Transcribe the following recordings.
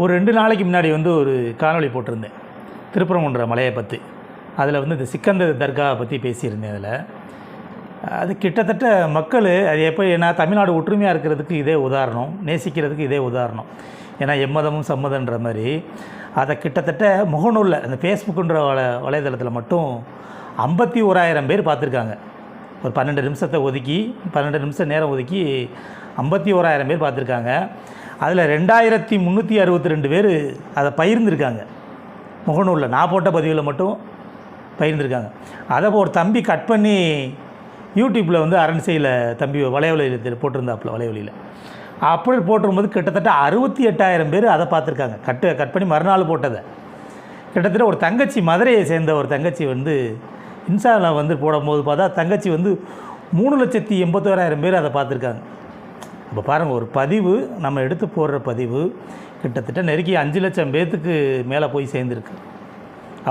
ஒரு ரெண்டு நாளைக்கு முன்னாடி வந்து ஒரு காணொலி போட்டிருந்தேன். திருப்பரங்குன்ற மலையை பற்றி அதில் வந்து இந்த சிக்கந்தர் தர்காவை பற்றி பேசியிருந்தேன் அதில். அது கிட்டத்தட்ட மக்கள் அது எப்படி ஏன்னா தமிழ்நாடு ஒற்றுமையாக இருக்கிறதுக்கு இதே உதாரணம் நேசிக்கிறதுக்கு இதே உதாரணம். ஏன்னா எம்மதமும் சம்மதன்ற மாதிரி. அதை கிட்டத்தட்ட முகநூலில் அந்த ஃபேஸ்புக்குன்ற வல வலைதளத்தில் மட்டும் ஐம்பத்தி ஓராயிரம் பேர் பார்த்துருக்காங்க. ஒரு பன்னெண்டு நிமிஷத்தை ஒதுக்கி பன்னெண்டு நிமிஷம் நேரம் ஒதுக்கி ஐம்பத்தி ஓராயிரம் பேர் பார்த்துருக்காங்க. அதில் ரெண்டாயிரத்தி முந்நூற்றி அறுபத்தி ரெண்டு பேர் அதை பகிர்ந்துருக்காங்க. முகநூலில் நான் போட்ட பதிவில் மட்டும் பகிர்ந்துருக்காங்க. அதை ஒரு தம்பி கட் பண்ணி யூடியூப்பில் வந்து அரண்சையில் தம்பி வலைவலையில் போட்டிருந்தாப்புல வலைவலியில் அப்படி போட்டிருக்கும்போது கிட்டத்தட்ட அறுபத்தி எட்டாயிரம் பேர் அதை பார்த்துருக்காங்க. கட்டு கட் பண்ணி மறுநாள் போட்டதை. கிட்டத்தட்ட ஒரு தங்கச்சி மதுரையை சேர்ந்த ஒரு தங்கச்சி வந்து இன்ஸ்டாவில் வந்து போடும்போது பார்த்தா தங்கச்சி வந்து மூணு லட்சத்தி எண்பத்தோராயிரம் பேர் அதை பார்த்துருக்காங்க. இப்போ பாருங்கள் ஒரு பதிவு நம்ம எடுத்து போடுற பதிவு கிட்டத்தட்ட நெருக்கி அஞ்சு லட்சம் பேர்த்துக்கு மேலே போய் சேர்ந்துருக்கு.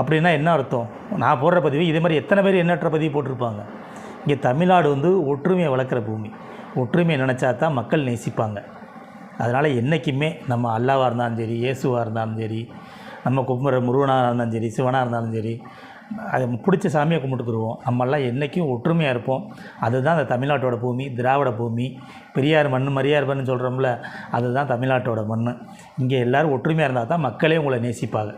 அப்படின்னா என்ன அர்த்தம்? நான் போடுற பதிவு இதே மாதிரி எத்தனை பேர் எண்ணற்ற பதிவு போட்டிருப்பாங்க? இங்கே தமிழ்நாடு வந்து ஒற்றுமையை வளர்க்குற பூமி. ஒற்றுமையை நினச்சா தான் மக்கள் நேசிப்பாங்க. அதனால் என்றைக்குமே நம்ம அல்லாவாக இருந்தாலும் சரி இயேசுவாக இருந்தாலும் சரி நம்ம கும்புற முருகனாக இருந்தாலும் சரி சிவனாக இருந்தாலும் சரி அது பிடிச்ச சாமியை கும்பிட்டுக்குருவோம். நம்மெல்லாம் என்றைக்கும் ஒற்றுமையாக இருப்போம். அதுதான் அந்த தமிழ்நாட்டோட பூமி திராவிட பூமி. பெரியார் மண் மரியார் மண்ணு சொல்கிறோம்ல அதுதான் தமிழ்நாட்டோட மண் இங்கே எல்லோரும் ஒற்றுமையாக இருந்தால் தான் மக்களே உங்களை நேசிப்பாங்க.